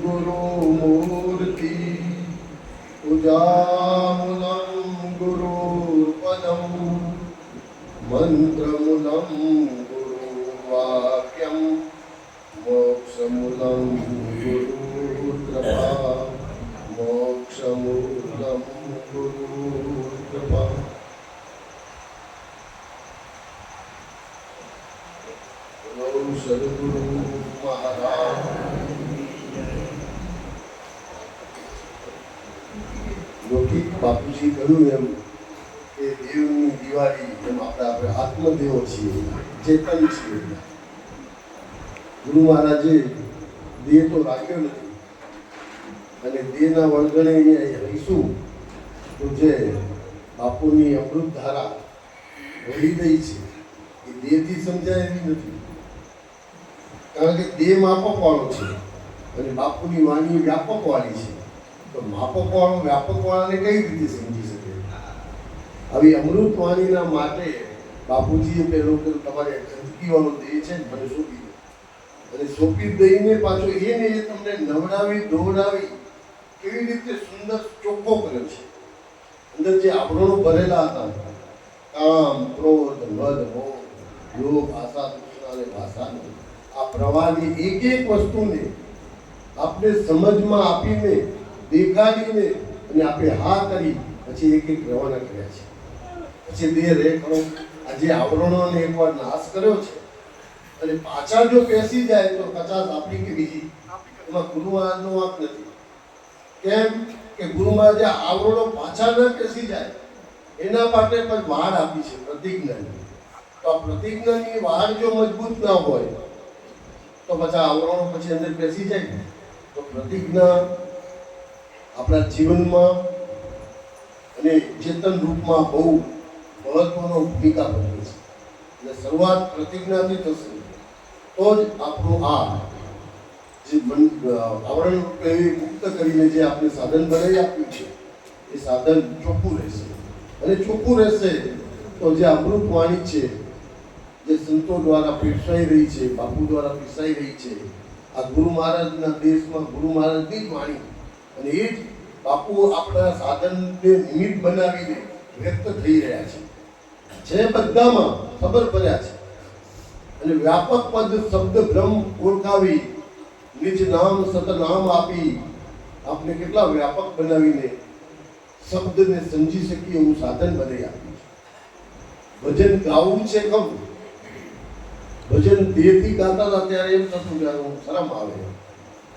ગુરુ મૂર્તિ પૂજામુલમ ગુરુપદમ મંત્રમુલમ ગુરુવાક્યમ મોક્ષમુલમ ગુરુકૃપા મોક્ષમુલમ ગુરુકૃપા સદગુરુ મહારાજ બાપુજી કહ્યું એમ કે દેવની દિવાળી એમ આપણે આપણે આત્મદેવો છીએ ચેતન છીએ. ગુરુ મહારાજે દેહ તો રાખ્યો નથી. અને દેહના વળગણે રહીશું તો જે બાપુની અમૃત ધારા વહી ગઈ છે, એ દેહથી સમજાય એવી નથી. કારણ કે દેહ માપકવાળો છે અને બાપુની વાણી વ્યાપકવાળી છે. તો માપકવાળો વ્યાપકવાળાને કઈ રીતે સમજી શકે? આવી અમૃત વાણીના માટે બાપુજીએ પહેલો કે તમારે ગંદકીવાળો દેહ છે ને, મને સોંપી દો. અને સોંપી દઈને પાછો એને એ તમને નવડાવી દોડાવી કેવી રીતે સુંદર ચોખ્ખો કર્યો છે. અંદર જે આવરણો ભરેલા હતા, કામ, ક્રોધ મધ મોહ, લોભ, આશા, તૃષ્ણા અને ભાષા આ પ્રવાહની એક એક વસ્તુને આપણે સમજમાં આપીને દેખાડીને અને આપણે હા કરી પછી એક એક રવાના કર્યા છે. પછી દેહ રે ખરો આ જે આવરણોને એકવાર નાશ કર્યો છે. અને પાછા જો બેસી જાય તો કચાશ આપણી કે બીજી? એમાં ગુરુ મહારાજનો વાંક નથી. કેમ કે ગુરુ મહારાજે આવરણો પાછા ન બેસી જાય, એના માટે પણ વાડ આપી છે, પ્રતિજ્ઞાની. તો આ પ્રતિજ્ઞાની વાડ જો મજબૂત ના હોય, તો પછી આવરણો પછી અંદર બેસી જાય. તો પ્રતિજ્ઞા આપણા જીવનમાં અને ચેતન રૂપમાં બહુ મહત્વનો ભૂમિકા ભજવે છે. એટલે શરૂઆત પ્રતિજ્ઞાથી થશે તો જ આપણું આ જે મન આવરણ રૂપે મુક્ત કરીને જે આપણે સાધન બનાવી આપ્યું છે, એ સાધન ચોખ્ખું રહેશે. અને ચોખ્ખું રહેશે તો જે અમૃત વાણી છે, જે સંતો દ્વારા પીરસાઈ રહી છે, બાપુ દ્વારા પીરસાઈ રહી છે, આ ગુરુ મહારાજના દેશમાં ગુરુ મહારાજની જ વાણી અને એ જ બાપુ આપણા સાધનને નિમિત્ત બનાવીને વ્યક્ત થઈ રહ્યા છે. જે બધામાં ખબર પડ્યા છે. અને વ્યાપક પદ શબ્દ બ્રહ્મ ઓળખાવી, નિજ નામ સતનામ આપી આપને કેટલા વ્યાપક બનાવીને શબ્દને સમજી શકીએ એવું સાધન બને આપ્યું છે. ભજન ગાવું છે કમ ભજન દેહથી ગાતા હતા ત્યારે એમ થતું કે શરમ આવે.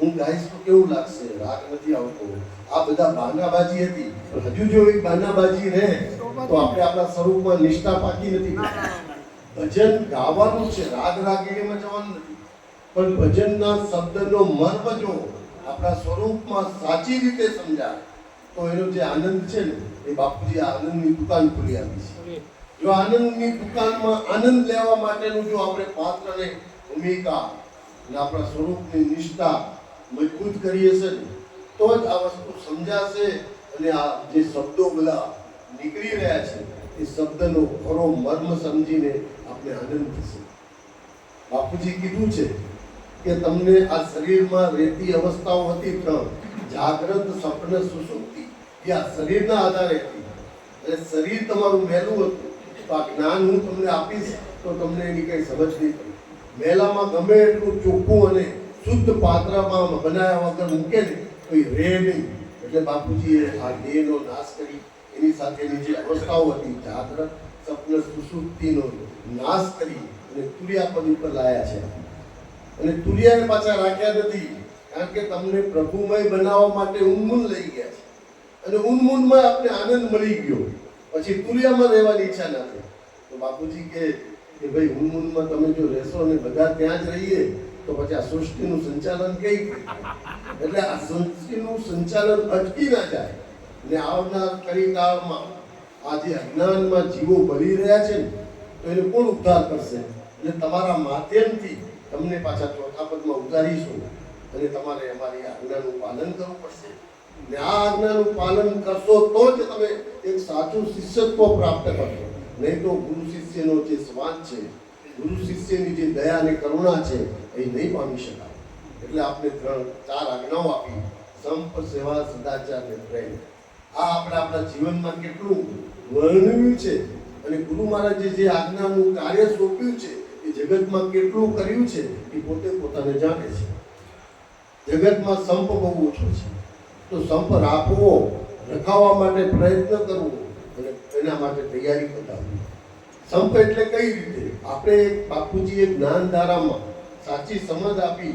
હું ગાઈશ કેવું લાગશે? રાગ નથી આવતો. આ બધા બાનાબાજી હતી. હજુ જો એક બાનાબાજી રહે, તો આપણે આપણા સ્વરૂપમાં નિષ્ઠા પાકી નથી ભજન ગાવાનું છે. રાગ રાગીણીમાં જવાનું નથી. પણ ભજનના શબ્દનો મર્મ જો આપણા સ્વરૂપમાં સાચી રીતે સમજાય, તો એનો જે આનંદ છે ને, એ બાપુજી આનંદની દુકાન ખોલી આપી છે. જો આનંદની દુકાનમાં આનંદ લેવા માટેનું જો આપણે પાત્રને ભૂમિકા અને આપણા સ્વરૂપની નિષ્ઠા મજબૂત કરીએ છે ને, તો જ આ વસ્તુ સમજાશે અને આ જે શબ્દો બધા નીકળી રહ્યા છે, એ શબ્દનો ખરો મર્મ સમજીને આપણે આનંદ થશે. બાપુજી કીધું છે કે તમને આ શરીરમાં રહેતી અવસ્થાઓ હતી ત્રણ. જાગ્રત, સ્વપ્ન, સુસુપ્તિ. એ આ શરીરના આધારે હતી. એટલે શરીર તમારું મહેલું હતું. તો આ જ્ઞાન હું તમને આપીશ તો તમને એની કંઈ સમજ નહીં પડી. મહેલામાં ગમે એટલું ચોખ્ખું અને શુદ્ધ પાત્રમાં બનાવ્યા વગર મૂકે ને, તો એ રહે નહીં. એટલે બાપુજીએ આ દેહનો નાશ કરી, એની સાથેની જે અવસ્થાઓ હતી, જાગ્રત સ્વપ્ન સુસુપ્તિનો નાશ કરી અને તુર્યાપદ ઉપર લાયા છે. અને તુલિયાને પાછા રાખ્યા નથી, કારણ કે તમને પ્રભુમય બનાવવા માટે ઉન્મૂન લઈ ગયા છે. અને ઉન્મૂનમાં આપણે આનંદ મળી ગયો. પછી તુલિયામાં રહેવાની ઈચ્છા ના થઈ. તો બાપુજી કે ભાઈ ઉન્મૂનમાં તમે જો રહેશો અને બધા ત્યાં જ રહીએ તો પછી આ સૃષ્ટિનું સંચાલન કઈ એટલે આ સૃષ્ટિનું સંચાલન અટકી ના જાય ને આવનાર કલિકાળમાં આ જે અજ્ઞાનમાં જીવો બળી રહ્યા છે ને, તો એને કોણ ઉદ્ધાર કરશે? એટલે તમારા માધ્યમથી તમને પાછા ચોથા પદમાં ઉતારીશું અને તમારે અમારી આજ્ઞાનું પાલન કરવું પડશે. ને આ આજ્ઞાનું પાલન કરશો તો જ તમે એક સાચું શિષ્યત્વ પ્રાપ્ત કરશો. નહીં તો ગુરુ શિષ્યનો જે સ્વાદ છે ગુરુ શિષ્યની જે દયા અને કરુણા છે, એ નહીં પામી શકાય. એટલે આપણે ત્રણ, ચાર આજ્ઞાઓ આપી. સંપ, સેવા, સદાચાર ને પ્રેમ. આ આપણે આપણા જીવનમાં કેટલું વર્ણવ્યું છે અને ગુરુ મહારાજે જે આજ્ઞાનું કાર્ય સોંપ્યું છે, એ જગતમાં કેટલું કર્યું છે, એ પોતે પોતાને જાણે છે. જગતમાં સંપ બહુ ઓછો છે. તો સંપ રાખવો, રખાવવા માટે પ્રયત્ન કરવો અને એના માટે તૈયારી બતાવવી સંપ એટલે કઈ રીતે? આપણે બાપુજીએ જ્ઞાન ધારામાં સાચી સમજ આપી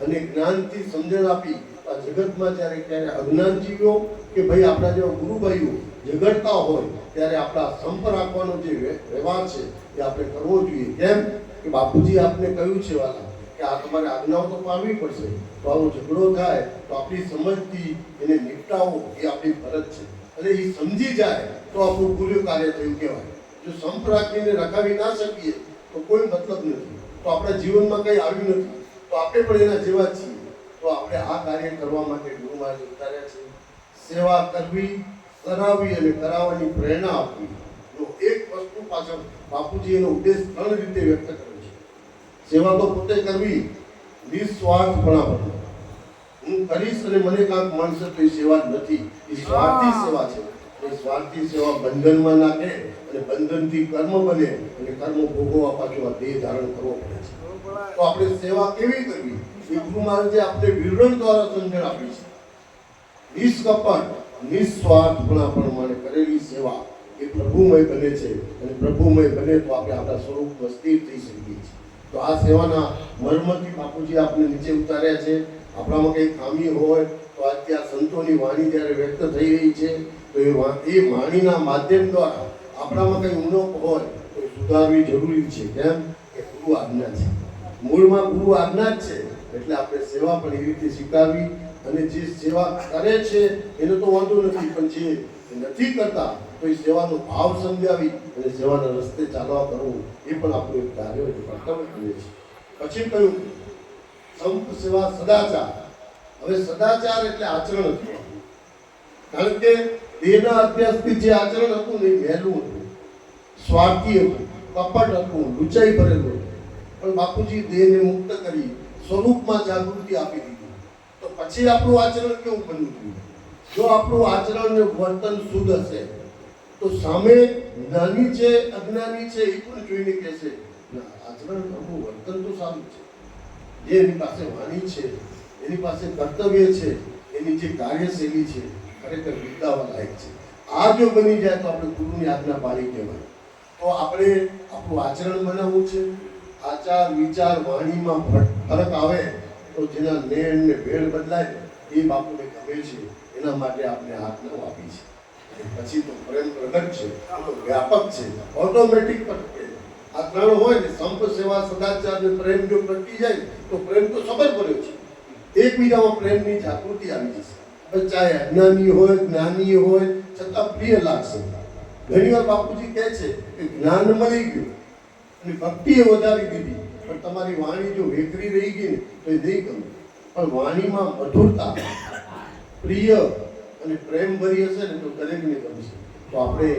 અને જ્ઞાનથી સમજણ આપી. આ જગતમાં જ્યારે ક્યારે અજ્ઞાન જીવ્યો કે ભાઈ આપણા જેવા ગુરુભાઈઓ ઝઘડતા હોય, ત્યારે આપણા સંપ રાખવાનો જે વ્ય- વ્યવહાર છે એ આપણે કરવો જોઈએ. કેમ? કે બાપુજી આપને કહ્યું છે વાલા કે આ તમારે આજ્ઞાઓ તો પાડવી પડશે. તો આવો ઝઘડો થાય, તો આપણી સમજથી એને નિપટાવવો એ આપણી ફરજ છે. અને એ સમજી જાય, તો આપણું પૂર્ય કાર્ય થયું કહેવાય. જો સંપ રાખીને રખાવી ના શકીએ, તો કોઈ મતલબ નથી. તો આપણા જીવનમાં કંઈ આવ્યું નથી. તો આપણે પણ એના જેવા છીએ. તો આપણે આ કાર્ય કરવા માટે ગુરુ મહારાજ ઉતાર્યા છે. સેવા કરવી, કરાવવી અને કરાવવાની પ્રેરણા આપવી. જો એક વસ્તુ પાછળ બાપુજી એનો ઉદ્દેશ ત્રણ રીતે વ્યક્ત કર્યો છે. સેવા તો પોતે કરવી, નિસ્વાર્થપણા બનવું. હું કરીશ અને મને કાંઈક મળશે તો એ સેવા નથી. એ સ્વાર્થી સેવા છે. અને બંધનથી કર્મ બને અને કર્મ ભોગવવા પાછું કેવી કરવી? આપણે વિવરણ આપી છે. કરેલી સેવા એ પ્રભુમય બને છે અને પ્રભુમય બને તો આપણે આપણા સ્વરૂપમાં સ્થિર થઈ શકીએ છીએ. તો આ સેવાના મર્મથી બાપુજી આપણે નીચે ઉતાર્યા છે. આપણામાં કંઈ ખામી હોય તો અત્યારે સંતોની વાણી જ્યારે વ્યક્ત થઈ રહી છે તો એ એ વાણીના માધ્યમ દ્વારા આપણામાં કંઈ ઉણપ હોય તો સુધારવી જરૂરી છે. કેમ? કે ગુરુ આજ્ઞા છે. મૂળમાં ગુરુ આજ્ઞા જ છે. એટલે આપણે સેવા પણ એવી રીતે સ્વીકારવી અને જે સેવા કરે છે, એનો તો વાંધો નથી, પણ જે નથી કરતા, તો એ સેવાનો ભાવ સમજાવી અને સેવાના રસ્તે ચાલવા કરવું, એ પણ આપણું એક કાર્ય કર્તવ્ય બને છે. પછી કહ્યું સંપ સેવા સદાચાર. હવે સદાચાર એટલે આચરણ હતું કારણ કે દેહના અભ્યાસથી જે આચરણ હતું ને એ વહેલું હતું. સ્વાર્થી હતું. કપટ હતું. લુચાઈ ભરેલું હતું. પણ બાપુજી દેહને મુક્ત કરી સ્વરૂપમાં જાગૃતિ આપી દીધી. તો પછી આપણું આચરણ કેવું બન્યું? જોઈએ જો આપણું આચરણ ને વર્તન શુદ્ધ હશે તો સામે જ્ઞાની છે અજ્ઞાની છે એ પણ જોઈને કહેશે "ના, આચરણ આપણું વર્તન તો સારું છે. જે એની પાસે વાણી છે એની પાસે કર્તવ્ય છે એની જે કાર્યશૈલી છે ખરેખર વિદ્યાવા લાયક છે. આ જો બની જાય તો આપણે ગુરુની આજ્ઞા પાડી કહેવાય. તો આપણે આપણું આચરણ બનાવવું છે. આચાર, વિચાર, વાણીમાં ફરક આવે તો જેના નેણ ને ભેળ બદલાય એ બાપુને ગમે છે. એના માટે આપણે આજ્ઞાઓ આપી છે. પછી તો પ્રેમ પ્રગટ છે. વ્યાપક છે. ઓટોમેટિક પ્રગટે આ ત્રણ હોય ને સંપ સેવા, સદાચાર ને પ્રેમ જો પ્રગટી જાય તો પ્રેમ તો સબર પડ્યો છે. એકબીજામાં પ્રેમની જાગૃતિ આવી જશે. ચાહે અજ્ઞાની હોય જ્ઞાની હોય, છતાં પ્રિય લાગશે. ઘણી વાર બાપુજી કહે છે કે જ્ઞાન મળી ગયું અને ભક્તિએ વધારી દીધી. પણ તમારી વાણી જો વેકરી રહી ગઈ ને, તો એ નહીં ગમે. પણ વાણીમાં મધુરતા, પ્રિય અને પ્રેમભરી હશે ને, તો દરેકને ગમશે તો આપણે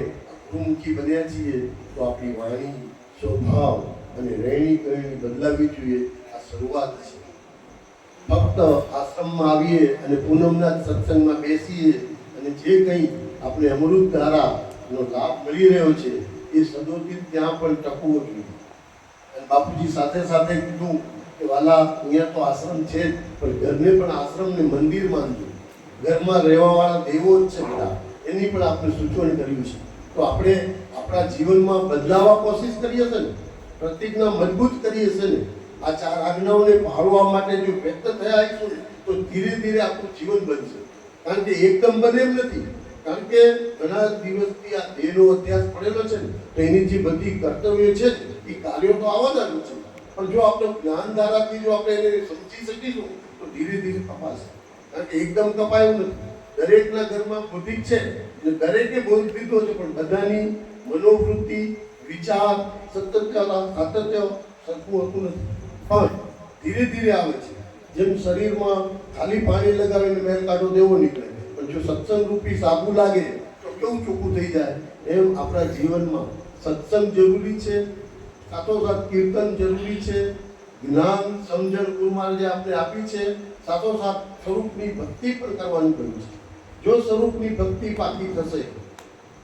ટૂંકી બન્યા છીએ, તો આપણી વાણી સ્વભાવ અને રહેણી કરણી બદલાવી જોઈએ. આ શરૂઆત છે. ફક્ત આશ્રમમાં આવીએ અને પૂનમના સત્સંગમાં બેસીએ અને જે કંઈ આપણે અમૃત ધારાનો લાભ મળી રહ્યો છે, એ સદોથી ત્યાં પણ ટકવો જોઈએ. અને બાપુજી સાથે સાથે કીધું કે, વાલા, અહીંયા તો આશ્રમ છે જ, પણ ઘરને પણ આશ્રમને મંદિર માનજો. ઘરમાં રહેવાવાળા દેવો જ છે બધા. એની પણ આપણે સૂચવણ કર્યું છે. તો આપણે આપણા જીવનમાં બદલાવા કોશિશ કરી હશે ને? પ્રતિજ્ઞા મજબૂત કરી હશે ને? આ ચાર આજ્ઞાઓને પાળવા માટે જો વ્યક્ત થયા હશું તો ધીરે ધીરે આપણું જીવન બનશે. કારણ કે એકદમ બને એમ નથી. કારણ કે ઘણા દિવસથી આ દેહનો અભ્યાસ પડેલો છે તો એની જે બધી કર્તવ્યો છે એ કાર્યો તો આવવાના છે. પણ જો આપણે જ્ઞાન ધારાથી જો આપણે એને સમજી શકીશું, તો ધીરે ધીરે કપાશે. કારણ કે એકદમ કપાયું નથી. દરેકના ઘરમાં બુદ્ધિ છે દરેકે બોધ પીધો છે, પણ બધાની મનોવૃત્તિ, વિચાર, સતત સાતત્ય સરખું હોતું નથી. પણ ધીરે ધીરે આવે છે. જેમ શરીરમાં ખાલી પાણી લગાવીને મેલ કાઢો દેવો નીકળે પણ જો સત્સંગ રૂપી સાબુ લાગે, તો કેવું ચોખ્ખું થઈ જાય? એમ આપણા જીવનમાં સત્સંગ જરૂરી છે, સાથોસાથ કીર્તન જરૂરી છે, જ્ઞાન, સમજણ ગુરુમાર જે આપણે આપી છે, સાથોસાથ સ્વરૂપની ભક્તિ પણ કરવાની કહ્યું છે. જો સ્વરૂપની ભક્તિ પાકી થશે,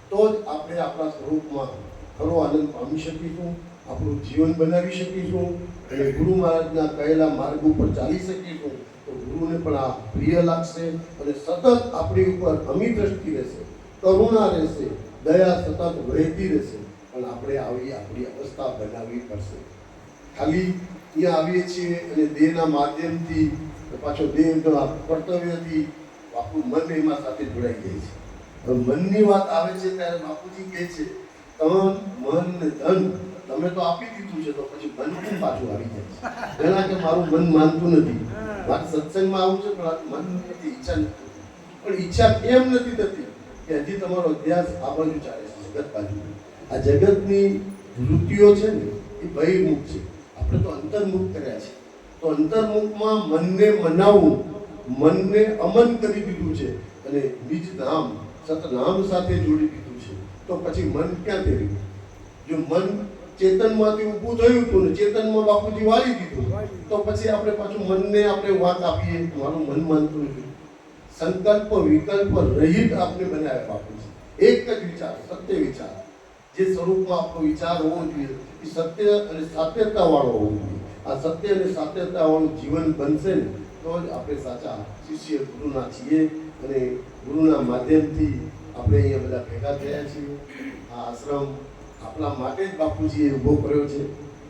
તો જ આપણે આપણા સ્વરૂપમાં ખરો આનંદ પામી શકીશું. આપણું જીવન બનાવી શકીશું અને ગુરુ મહારાજના કહેલા માર્ગ ઉપર ચાલી શકીશું, તો ગુરુને પણ આ પ્રિય લાગશે અને સતત આપણી ઉપર અમી દ્રષ્ટિ રહેશે, કરુણા રહેશે, દયા સતત વહેતી રહેશે, પણ આપણે આવી આપણી અવસ્થા બનાવવી પડશે. ખાલી અહીંયા આવીએ છીએ અને દેહના માધ્યમથી પાછો દેહ કર્તવ્યથી આપણું મન એમાં સાથે જોડાઈ જાય છે. મનની વાત આવે છે ત્યારે બાપુજી કહે છે, તન, મન ધન તમે તો આપી દીધું છે તો પછી મન પાછું આવી જાય? પેલા કે મારું મન માનતું નથી. મારે સત્સંગમાં આવું છે પણ મન નથી ઈચ્છા નથી. પણ ઈચ્છા એમ નથી થતી? કે હજી તમારો અભ્યાસ આ બાજુ ચાલે છે જગત બાજુ. આ જગતની વૃત્તિઓ છે ને એ ભયમુખ છે. આપણે તો અંતર્મુખ કર્યા છે. તો અંતર્મુખમાં મનને મનાવવું મનને અમન કરી દીધું છે અને નિજ નામ સતનામ સાથે જોડી દીધું છે. તો પછી મન ક્યાં રહ્યું જો મન ચેતનમાંથી ઊભું થયું હતું ને ચેતનમાં બાપુજી વાળી દીધું. તો પછી આપણે પાછું મનને આપણે વાત આપીએ મારું મન માનતું નથી. સંકલ્પ, વિકલ્પ રહિત આપણે બનાવ્યા બાપુજી. એક જ વિચાર, સત્ય વિચાર. જે સ્વરૂપમાં આપણો વિચાર હોવો જોઈએ એ સત્ય અને સાત્યતાવાળો હોવો જોઈએ. આ સત્ય અને સાત્યતાવાળું જીવન બનશે ને તો જ આપણે સાચા શિષ્ય ગુરુના છીએ અને ગુરુના માધ્યમથી આપણે અહીંયા બધા ભેગા થયા છીએ. આ આશ્રમ આપણા માટે જ બાપુજીએ ઊભો કર્યો છે.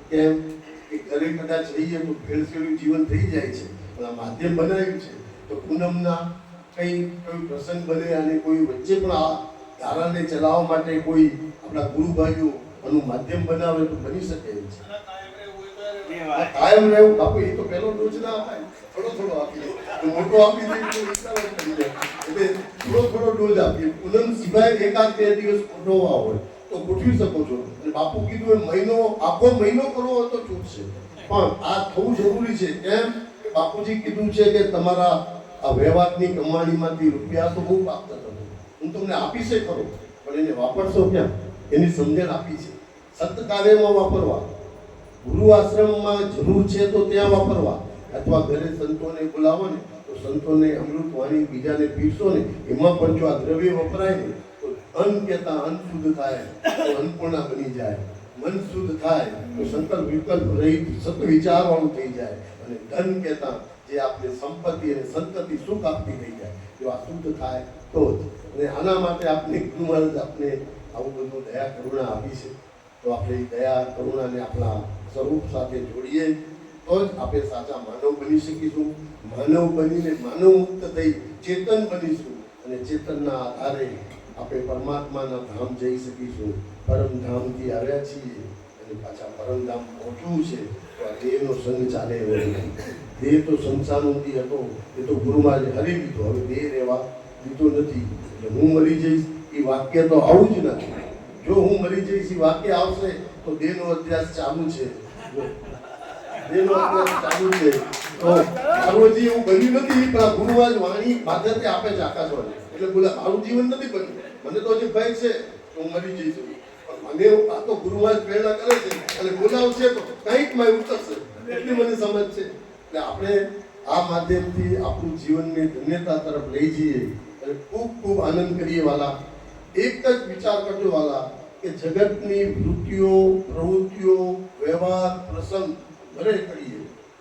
કેમ? કે ઘરે કદાચ રહીએ તો ભેળસેળું જીવન થઈ જાય છે. પણ આ માધ્યમ બનાવ્યું છે. તો પૂનમના કંઈ કોઈ પ્રસંગ બને અને કોઈ વચ્ચે પણ આ ધારાને ચલાવવા માટે કોઈ આપણા ગુરુભાઈઓ આનું માધ્યમ બનાવે તો બની શકે એમ છે. કાયમ રહેવું બાપુ એ તો પહેલો ડોઝ ના અપાય થોડો થોડો આપીએ તો મોટો આપી દે તો એટલે થોડો થોડો ડોઝ આપીએ. પૂનમ સિવાય એકાદ બે દિવસ મોટો હોય. ગોઠવી શકો છો. અને બાપુ કીધું એ મહિનો, આખો મહિનો કરવો તો છૂટશે પણ આ થવું જરૂરી છે. કેમ? બાપુજી કીધું છે કે તમારા આ વ્યવહારની કમાણીમાંથી રૂપિયા તો બહુ પ્રાપ્ત કરો હું તમને આપીશ એ ખરો, પણ એને વાપરશો ક્યાં? એની સમજણ આપી છે. સત કાર્યમાં વાપરવા. ગુરુ આશ્રમમાં જરૂર છે તો ત્યાં વાપરવા. અથવા ઘરે સંતોને બોલાવો ને તો સંતોને અમૃત વાણી બીજાને પીરસો ને એમાં પણ જો આ દ્રવ્ય વપરાય ને અન્ન કહેતા અન્ન શુદ્ધ થાય, તો અન્નપૂર્ણા બની જાય. મન શુદ્ધ થાય, તો સંકલ્પ વિકલ્પ રહિત સત વિચારવાળું થઈ જાય. અને ધન કહેતા જે આપણે સંપત્તિ અને સંતતિ સુખ આપતી થઈ જાય. જો આ શુદ્ધ થાય, તો જ. અને આના માટે આપણે ગુરુ મહારાજ આપણે આવું બધું દયા કરુણા આપી છે. તો આપણે દયા કરુણાને આપણા સ્વરૂપ સાથે જોડીએ, તો જ આપણે સાચા માનવ બની શકીશું. માનવ બનીને માનવ મુક્ત થઈ ચેતન બનીશું. અને ચેતનના આધારે આપણે પરમાત્માના ધામ જઈ શકીશું. પરમધામથી આવ્યા છીએ અને પાછા પરમધામ પહોંચવું છે, તો આ દેહનો સંગ ચાલે એવો નથી. દેહ તો સંસારમાંથી હતો, એ તો ગુરુમાએ હરી લીધો. હવે દેહ રહેવા દીધો નથી. એટલે હું મરી જઈશ, એ વાક્ય તો આવું જ નથી. જો હું મરી જઈશ, એ વાક્ય આવશે, તો દેહનો અભ્યાસ ચાલુ છે. દેહનો અભ્યાસ ચાલુ છે. તો નથી, પણ ગુરુવાજ વાણી બાધતે આપે છે આકાશવાણી. એટલે બોલે, મારું જીવન નથી બન્યું. મને તો હજી ભય છે હું મરી જઈશ મને આ તો ગુરુવાજ પ્રેરણા કરે છે. અને બોલાવશે તો કંઈકમાં ઉતરશે એટલી મને સમજ છે. એટલે આપણે આ માધ્યમથી આપણું જીવનને ધન્યતા તરફ લઈ જઈએ અને ખૂબ ખૂબ આનંદ કરીએ વાલા. એક જ વિચાર કરજો વાલા કે જગતની વૃત્તિઓ પ્રવૃત્તિઓ વ્યવહાર પ્રસંગ ભલે કરીએ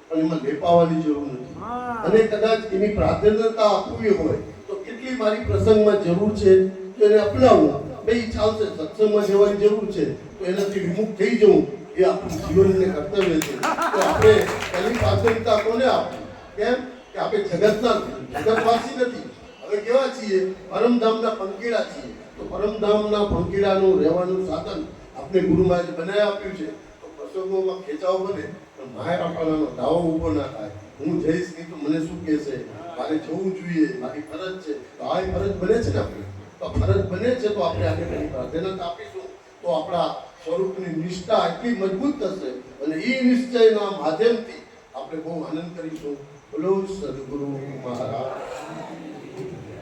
પણ એમાં લેપાવાની જરૂર નથી. અને કદાચ એની પ્રાધાન્યતા આપવી હોય તો કેટલી મારી પ્રસંગમાં જરૂર છે? તો એને અપનાવવું ભાઈ ચાલશે, સત્સંગમાં જવાની જરૂર છે. તો એનાથી વિમુખ થઈ જવું એ આપણું જીવનને કર્તવ્ય છે. તો આપણે એની પ્રાથમિકતા કોને આપવી? કેમ? કે આપણે જગતના જગતવાસી નથી. હવે કેવા છીએ? પરમધામના પંકીડા છીએ. તો પરમધામના પંકીડાનું રહેવાનું સાધન આપણે ગુરુ મહારાજ બનાવી આપ્યું છે. તો પ્રસંગોમાં ખેંચાવ બને પણ માયા આપવાનો દાવો ઊભો ના થાય. હું જઈશ નહીં તો મને શું કહેશે? મારે જવું જોઈએ. મારી ફરજ છે. તો આ ફરજ બને છે ને આપણી? તો ફરજ બને છે તો આપણે એની પ્રાધાન્યતા આપીશું. તો આપણા સ્વરૂપની નિષ્ઠા એટલી મજબૂત થશે અને એ નિશ્ચયના માધ્યમથી આપણે બહુ આનંદ કરીશું. બોલો સદગુરુ મહારાજ.